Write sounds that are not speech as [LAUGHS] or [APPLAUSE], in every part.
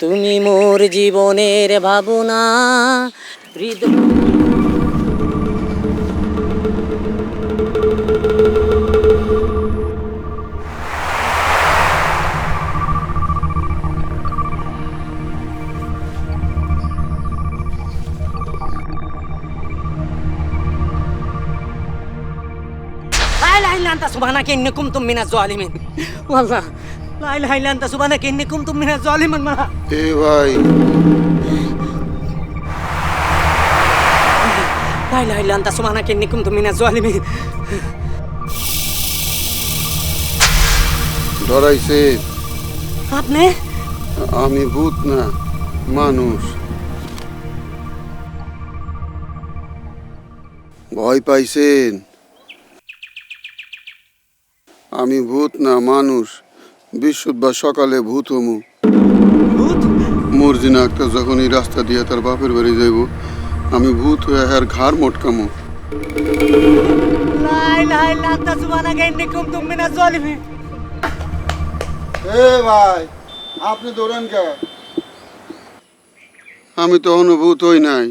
তুমি মোর জীবনের ভাবনা হৃদয় لا اله الا انت سبحانك اني كنت من الظالمين والله লা ইলাহা ইল্লা আনতা সুবহানাকা ইন্নী কুনতু মিনাজ জালিমিন মারা। এ ভাই। লা ইলাহা ইল্লা আনতা সুবহানাকা ইন্নী কুনতু মিনাজ জালিমিন ধরাইছে আপনি? আমি ভূত না মানুষ। ভয় পাইছেন? আমি ভূত না মানুষ। বিশুদ্ধ সকালে ভূত হমু মর্জিনা একটা যখন এই রাস্তা দিয়ে তার বাপের বাড়ি যাইব আমি ভূত হয়ে হার ঘাড় মোটকামু। ভাই আপনি আমি তো অনুভূত হই নাই।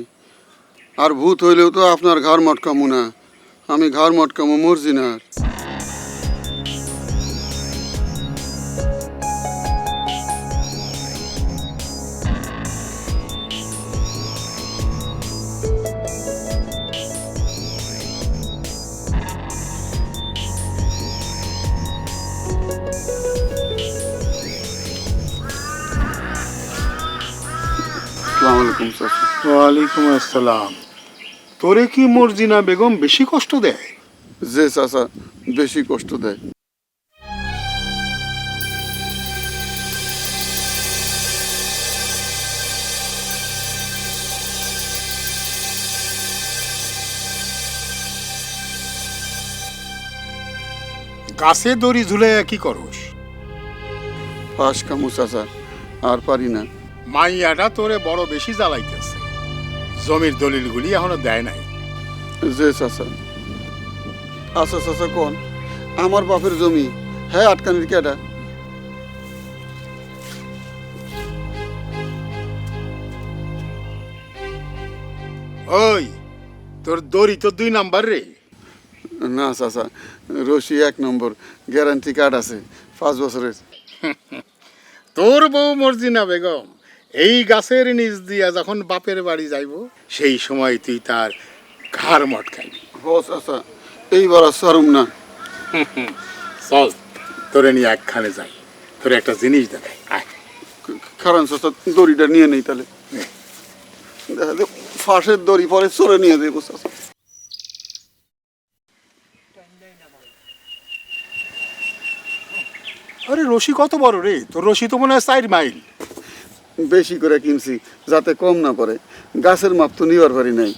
আর ভূত হইলেও তো আপনার ঘর মটকামু না। আমি ঘর মটকামু মর্জিনার। আসসালামু আলাইকুম চাচা ওয়ালাইকুম আসসালাম। তোরে কি মর্জিনা বেগম বেশি কষ্ট দেয়? যে চাচা বেশি কষ্ট দেয়। গাছে দড়ি ঝুলাইয়া কি করস? ফাঁস কামু চাচা আর পারি না। মাইয়াটা তোরে বড় বেশি জ্বালাইতেছে। জমির দলিলগুলি এখনও দেয় নাই। যে চাচা। আচ্ছা চাচা কোন? আমার বাপের জমি। হ্যাঁ আটকানির কেটা ওই তোর দড়ি তো দুই নাম্বার রে। না চাচা রশি এক নম্বর। গ্যারান্টি কার্ড আছে পাঁচ বছরের। [LAUGHS] তোর বউ মর্জিনা বেগম। এই গাছের নিচ দিয়া যখন বাপের বাড়ি যাইব সেই সময় তুই তার ঘাড় মটকাইবি। ও চাচা এইবার সারুম না। চল তোরে নিয়ে একখানে যাই। তোর একটা জিনিস দেখাই আয়। কারণ চাচা দড়িটা নিয়ে নেই তাহলে। দেখা ফাঁসের দড়ি পরে চড়ে নিয়ে দেবো চাচা আরে রশি কত বড় রে? তোর রশি তো মনে হয় চার মাইল। বেশি করে কিনছি যাতে কম না পড়ে। গাছের মাপ তো নিবার পারি নাই।